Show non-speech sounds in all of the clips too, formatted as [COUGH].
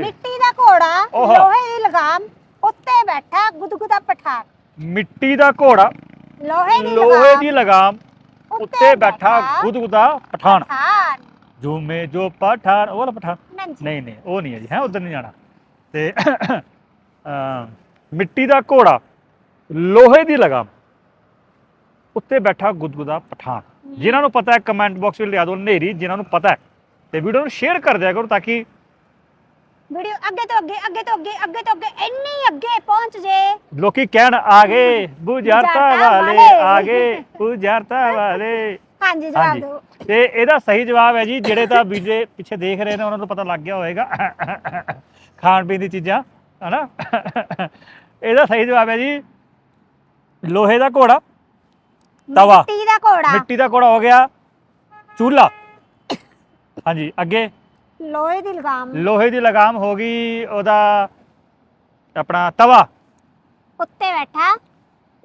ਮਿੱਟੀ ਦਾ ਘੋੜਾ ਓਹੋ। ਲੋਹੇ ਦੀ ਲਗਾਮ ਉੱਤੇ ਬੈਠਾ ਗੁਦਗੁਦਾ ਪਠਾਨ ਮਿੱਟੀ ਦਾ ਘੋੜਾ ਲੋਹੇ ਦੀ ਲੋਹੇ ਲਗਾਮ ਦੀ ਲਗਾਮ ਉੱਤੇ ਬੈਠਾ ਗੁਦਗੁਦਾ ਪਠਾਨ। ਪਠਾਨ ਝੂਮੇ ਜੋ ਪਠਾਨ ਉਹ ਵਾਲਾ ਪਠਾਨ ਨਹੀਂ ਨਹੀਂ ਨਹੀਂ ਉਹ ਨਹੀਂ ਹੈ ਜੀ ਹੈ ਉਧਰ ਨਹੀਂ ਜਾਣਾ। ਤੇ ਅਮ, ਮਿੱਟੀ ਦਾ ਘੋੜਾ ਲੋਹੇ ਦੀ ਲਗਾਮ ਉੱਤੇ ਬੈਠਾ ਗੁਦਗੁਦਾ ਪਠਾਨ। ਜਿਨ੍ਹਾਂ ਨੂੰ ਪਤਾ ਹੈ ਕਮੈਂਟ ਬਾਕਸ ਵਿੱਚ ਲਿਆ ਦਿਓ ਨੇਰੀ ਜਿਨ੍ਹਾਂ ਨੂੰ ਪਤਾ ਹੈ ਤੇ ਵੀਡੀਓ ਨੂੰ ਸ਼ੇਅਰ ਕਰ ਦਿਆ ਕਰੋ ਤਾਂ ਕਿ ਵੀਡੀਓ ਅੱਗੇ ਤੋਂ ਅੱਗੇ ਅੱਗੇ ਤੋਂ ਅੱਗੇ ਅੱਗੇ ਤੋਂ ਅੱਗੇ ਇੰਨੀ ਅੱਗੇ ਪਹੁੰਚ ਜੇ। ਲੋਕੀ ਕਹਿਣ ਆ ਗਏ ਬੁਝਾਰਤਾ ਵਾਲੇ ਵਾਲੇ। ਆ ਗਏ ਬੁਝਾਰਤਾ ਵਾਲੇ। ਹਾਂਜੀ ਜਵਾਬ ਹਾਂਜੀ। ਦਿਓ। ਤੇ ਇਹਦਾ ਸਹੀ ਜਵਾਬ ਹੈ ਜੀ ਜਿਹੜੇ ਤਾਂ ਵੀਡੀਓ ਪਿੱਛੇ ਦੇਖ ਰਹੇ ਨੇ ਉਹਨਾਂ ਨੂੰ ਪਤਾ ਲੱਗ ਗਿਆ ਹੋਵੇਗਾ। ਖਾਣ ਪੀਣ ਦੀ ਚੀਜ਼ਾਂ ਹਨਾ? ਇਹਦਾ ਸਹੀ ਜਵਾਬ ਹੈ ਜੀ ਲੋਹੇ ਦਾ ਘੋੜਾ ਤਵਾ। ਮਿੱਟੀ ਦਾ ਘੋੜਾ। ਮਿੱਟੀ ਦਾ ਘੋੜਾ ਹੋ ਗਿਆ ਚੂਲਾ ਹਾਂਜੀ ਅੱਗੇ। ਲੋਹੇ ਦੀ ਲਗਾਮ ਲੋਹੇ ਦੀ ਲਗਾਮ ਹੋ ਗਈ ਉਹਦਾ ਆਪਣਾ ਤਵਾ। ਉੱਤੇ ਬੈਠਾ।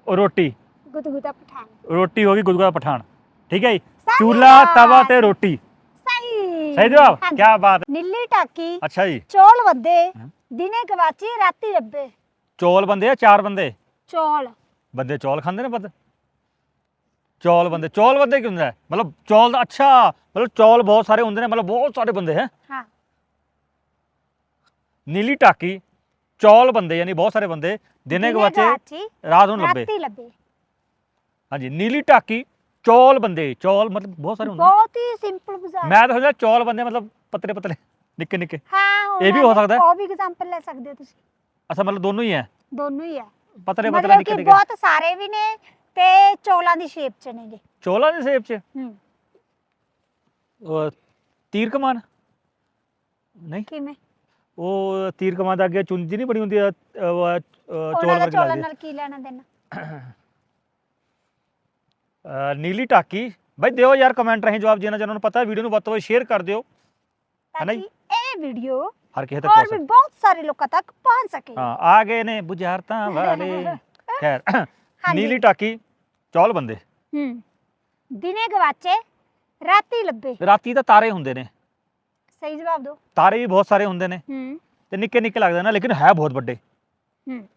ਉਹ ਰੋਟੀ। ਗੁਦਗੁਦਾ ਪਠਾਨ। ਰੋਟੀ ਹੋ ਗਈ ਗੁਦਗੁਦਾ ਪਠਾਨ। ਠੀਕ ਹੈ ਜੀ? ਸਹੀ ਚੂਲਾ ਜਵਾਬ। ਤਵਾ ਤੇ ਰੋਟੀ। ਸਹੀ। ਸਹੀ ਜਵਾਬ? ਹਾਂਜੀ। ਕੀ ਬਾਤ। ਹੈ। ਨੀਲੀ ਟਾਕੀ ਅੱਛਾ ਜੀ। ਚੌਲ ਵੱਧੇ ਹਾਂ। ਦਿਨੇ ਗਵਾਚੀ ਰਾਤੀ ਲੱਭੇ ਚੌਲ ਬੰਦੇ ਆ ਚਾਰ ਬੰਦੇ? ਚੌਲ। ਬੰਦੇ ਚੌਲ ਖਾਂਦੇ ਨੇ ਬੰਦੇ ਚੌਲ ਬੰਦੇ ਚੌਲ ਬੰਦੇ ਕੀ ਹੁੰਦਾ? ਹੈ? ਮਤਲਬ ਚੌਲ ਦਾ ਅੱਛਾ ਮਤਲਬ ਚੌਲ ਬਹੁਤ ਸਾਰੇ ਹੁੰਦੇ ਨੇ ਮਤਲਬ ਬਹੁਤ ਸਾਰੇ ਬੰਦੇ ਹੈ? ਹਾਂ। ਨੀਲੀ ਟਾਕੀ ਚੌਲ ਬੰਦੇ ਯਾਨੀ ਬਹੁਤ ਸਾਰੇ ਬੰਦੇ ਦਿਨੇ ਗਵਾਚੇ ਗਵਾਚੀ ਰਾਤ ਨੂੰ ਲੱਭੇ। ਰਾਤੀ ਲੱਭੇ। ਹਾਂਜੀ ਨੀਲੀ ਟਾਕੀ ਚੌਲ ਬੰਦੇ ਚੌਲ ਮਤਲਬ ਬਹੁਤ ਸਾਰੇ ਹੁੰਦੇ ਨੇ। ਬਹੁਤ ਹੀ ਸਿੰਪਲ ਬੁਝਾ ਮੈਂ ਤਾਂ ਸੋਚਿਆ ਚੌਲ ਬੰਦੇ ਮਤਲਬ ਪਤਲੇ ਪਤਲੇ ਨਿੱਕੇ ਨਿੱਕੇ ਹਾਂ ਇਹ ਵੀ ਹੋ ਸਕਦਾ ਹੈ। ਉਹ ਵੀ ਐਗਜ਼ਾਮਪਲ ਲੈ ਸਕਦੇ ਹੋ ਤੁਸੀਂ। ਅੱਛਾ ਮਤਲਬ ਦੋਨੋਂ ਹੀ ਹੈ? ਦੋਨੋਂ ਹੀ ਆ ਪਤਲੇ ਪਤਲੇ ਮਤਲਬ ਨਿੱਕੇ ਕਿ ਨਿੱਕੇ ਬਹੁਤ ਸਾਰੇ ਵੀ ਨੇ ਤੇ ਚੌਲਾਂ ਦੀ ਸ਼ੇਪ ਚ ਨੇਗੇ। ਚੌਲਾਂ ਦੇ ਸ਼ੇਪ ਚ? ਹੂੰ। ਉਹ ਤੀਰ ਕਮਾਨ? ਨਹੀਂ। ਕਿਵੇਂ? ਉਹ ਤੀਰ ਕਮਾਨ ਦਾ ਅੱਗੇ ਚੁੰਜੀ ਨਹੀਂ ਬਣੀ ਹੁੰਦੀ ਆ, ਅਹ, ਉਹ, ਅਹ, ਚੌਲ ਦਾ ਵਰਗੀ ਚੌਲਾਂ ਲੱਗਦੀ ਨਾਲ ਕੀ ਲੈਣਾ ਦੇਣਾ? ਅਹ, ਨੀਲੀ ਟਾਕੀ। ਬਾਈ ਦਿਓ ਯਾਰ ਕਮੈਂਟ ਰਾਹੀਂ ਜਵਾਬ ਜਿਹਨਾਂ ਜਿਹਨਾਂ ਨੂੰ ਪਤਾ ਵੀਡੀਓ ਨੂੰ ਵੱਧ ਤੋਂ ਵੱਧ ਸ਼ੇਅਰ ਕਰ ਦਿਓ। ਤਾਂ ਨਾ ਕਿ ਜੀ? ਇਹ ਵੀਡੀਓ ਹਰ ਕਿਸੇ ਤੱਕ ਹੋਰ ਪਹੁੰਚ ਵੀ ਸਕੇ। ਬਹੁਤ ਸਾਰੇ ਲੋਕਾਂ ਤੱਕ ਪਹੁੰਚ ਸਕੇ। ਹਾਂ ਆ ਗਏ ਨੇ ਬੁਝਾਰਤਾਂ ਵਾਲੇ। [LAUGHS] ਖੈਰ ਹਾਂਜੀ। ਨੀਲੀ ਟਾਕੀ। ਚੌਲ ਬੰਦੇ। ਹੂੰ। ਦਿਨੇ ਗਵਾਚੇ ਰਾਤੀ ਲੱਭੇ। ਰਾਤੀ ਤਾਂ ਤਾਰੇ ਹੁੰਦੇ ਨੇ। ਸਹੀ ਜਵਾਬ ਦਿਓ ਤਾਰੇ ਵੀ ਬਹੁਤ ਸਾਰੇ ਹੁੰਦੇ ਨੇ। ਹੂੰ। ਤੇ ਨਿੱਕੇ ਨਿੱਕੇ ਲੱਗਦੇ ਨੇ ਲੇਕਿਨ ਹੈ ਬਹੁਤ ਵੱਡੇ। ਹੂੰ।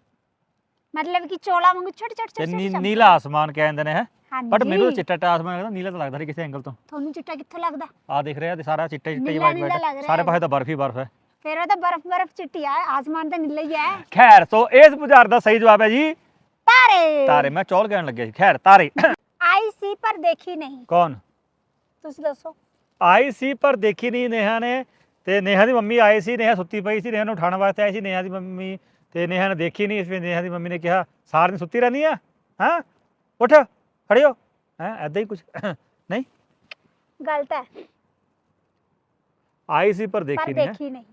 ਮਤਲਬ ਕਿ ਚੋਲਾ ਵਾਂਗੂ ਛੋਟੇ ਛੋਟੇ ਤੇ ਨੀ- ਛੋਟੇ ਨੀਲਾ ਆਸਮਾਨ ਕਹਿੰਦੇ ਨੇ ਹੈ। ਹਾਂਜੀ। ਬਟ ਮੈਨੂੰ ਚਿੱਟਾ ਚਿੱਟਾ ਆਸਮਾਨ ਲੱਗਦਾ ਨੀਲਾ ਤਾਂ ਲੱਗਦਾ ਨਹੀਂ ਕਿਸੇ ਐਂਗਲ ਤੋਂ। ਤੁਹਾਨੂੰ ਚਿੱਟਾ ਕਿੱਥੋਂ ਲੱਗਦਾ? ਆ ਦੇਖ ਰਿਹਾ ਤੇ ਸਾਰਾ ਚਿੱਟਾ ਚਿੱਟਾ ਹੀ ਨੀਲਾ- ਲੱਗ ਰਿਹਾ। ਸਾਰੇ ਹੈ। ਪਾਸੇ ਤਾਂ ਬਰਫ ਹੀ ਬਰਫ ਹੈ। ਫਿਰ ਉਹ ਤਾਂ ਬਰਫ਼ ਬਰਫ਼ ਚਿੱਟੀ ਆ ਆਸਮਾਨ ਤਾਂ ਨੀਲਾ ਹੀ ਹੈ। ਖੈਰ ਸੋ ਇਸ ਬੁਝਾਰ ਦਾ ਸਹੀ ਜਵਾਬ ਹੈ ਜੀ ਤਾਰੇ। ਤਾਰੇ ਮੈਂ ਚੌਲ ਕਹਿਣ ਲੱਗਿਆ ਜੀ ਖੈਰ ਤਾਰੇ। ਆਈ ਸੀ ਪਰ ਦੇਖੀ ਨਹੀਂ। ਕੌਣ? ਤੁਸੀਂ ਦੱਸੋ। ਆਈ ਸੀ ਪਰ ਦੇਖੀ ਨਹੀਂ ਨੇਹਾ ਨੇ ਤੇ ਨੇਹਾ ਦੀ ਮੰਮੀ ਆਈ ਸੀ ਨੇਹਾ ਸੁੱਤੀ ਪਈ ਸੀ ਨੇਹਾ ਨੂੰ ਉਠਾਉਣ ਵਾਸਤੇ ਆਈ ਸੀ ਨੇਹਾ ਦੀ ਮੰਮੀ ਤੇ ਨੇਹਾ ਨੇ ਦੇਖੀ ਨਹੀਂ ਇਸ ਵਿੱਚ ਨੇਹਾ ਦੀ ਮੰਮੀ ਨੇ ਕਿਹਾ ਸਾਰ ਦਿਨ ਸੁੱਤੀ ਰਹਿੰਦੀ ਆ? ਹਾਂ? ਉੱਠ ਖੜਿਓ ਹੈ। ਐਦਾਂ ਹੀ ਕੁਝ [COUGHS] ਨਹੀਂ? ਗਲਤ ਹੈ। ਆਈ ਸੀ ਪਰ ਦੇਖੀ ਨਹੀਂ ਦੇਖੀ ਨਹੀਂ।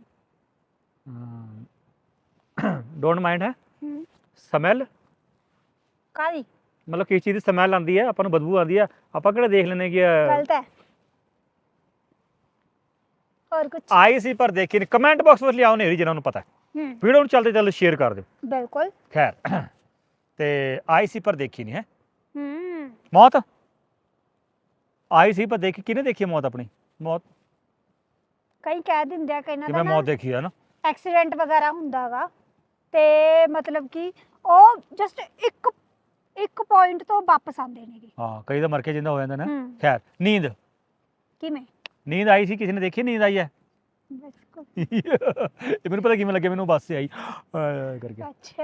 ਹੈ। ਡੋਂਟ ਮਾਈਂਡ ਹੈ? ਹੂੰ। ਸਮੈਲ? ਕਾਦੀ ਮਤਲਬ ਕਿਸ ਚੀਜ਼ ਦੀ ਸਮੈਲ ਆਉਂਦੀ ਹੈ ਆਪਾਂ ਨੂੰ ਬਦਬੂ ਆਉਂਦੀ ਹੈ ਆਪਾਂ ਕਿਹੜਾ ਦੇਖ ਲੈਂਦੇ ਕਿ ਗਲਤ ਹੈ। ਹੋਰ ਕੁਝ ਆਈ ਸੀ ਪਰ ਦੇਖੀ ਨਹੀਂ। ਕਮੈਂਟ ਬਾਕਸ ਵਿੱਚ ਲਿਆਓ ਨੇਰੀ ਜਿਹਨਾਂ ਨੂੰ ਪਤਾ ਹੈ। ਵੀਡੀਓ ਨੂੰ ਚੱਲਦੇ ਚੱਲਦੇ ਸ਼ੇਅਰ ਕਰ ਦਿਓ। ਬਿਲਕੁਲ। ਖੈਰ [CLEARS THROAT] ਤੇ ਆਈ ਸੀ ਪਰ ਦੇਖੀ ਨਹੀਂ ਹੈ। ਹੂੰ। ਮੌਤ? ਆਈ ਸੀ ਪਰ ਦੇਖੀ ਕਿਹਨੇ ਦੇਖੀ ਮੌਤ ਆਪਣੀ? ਮੌਤ? ਕਈ ਕਹਿ ਦਿੰਦੇ ਆ ਨਾ ਜਿਵੇਂ ਮੌਤ ਦੇਖੀ ਹੈ ਨਾ। ਐਕਸੀਡੈਂਟ ਵਗੈਰਾ ਹੁੰਦਾਗਾ ਤੇ ਮਤਲਬ ਕਿ ਉਹ ਜਸਟ ਇੱਕ ਇੱਕ ਪੁਆਇੰਟ ਤੋਂ ਵਾਪਸ ਆਉਂਦੇ ਨੇਗੇ। ਹਾਂ ਕਈ ਤਾਂ ਮਰ ਕੇ ਜਿੰਦਾ ਹੋ ਜਾਂਦੇ ਨੇ। ਹੂੰ। ਖੈਰ ਨੀਂਦ। ਕਿਵੇਂ? ਨੀਂਦ ਆਈ ਸੀ ਕਿਸੇ ਨੇ ਦੇਖੀ? ਨੀਂਦ ਆਈ ਹੈ? ਬਿਲਕੁਲ। ਇਹ ਮੈਨੂੰ ਪਤਾ ਕਿਵੇਂ ਲੱਗੇ ਮੈਨੂੰ ਬੱਸ 'ਚ ਆਈ। ਆਏ ਕਰਕੇ। ਅੱਛਾ।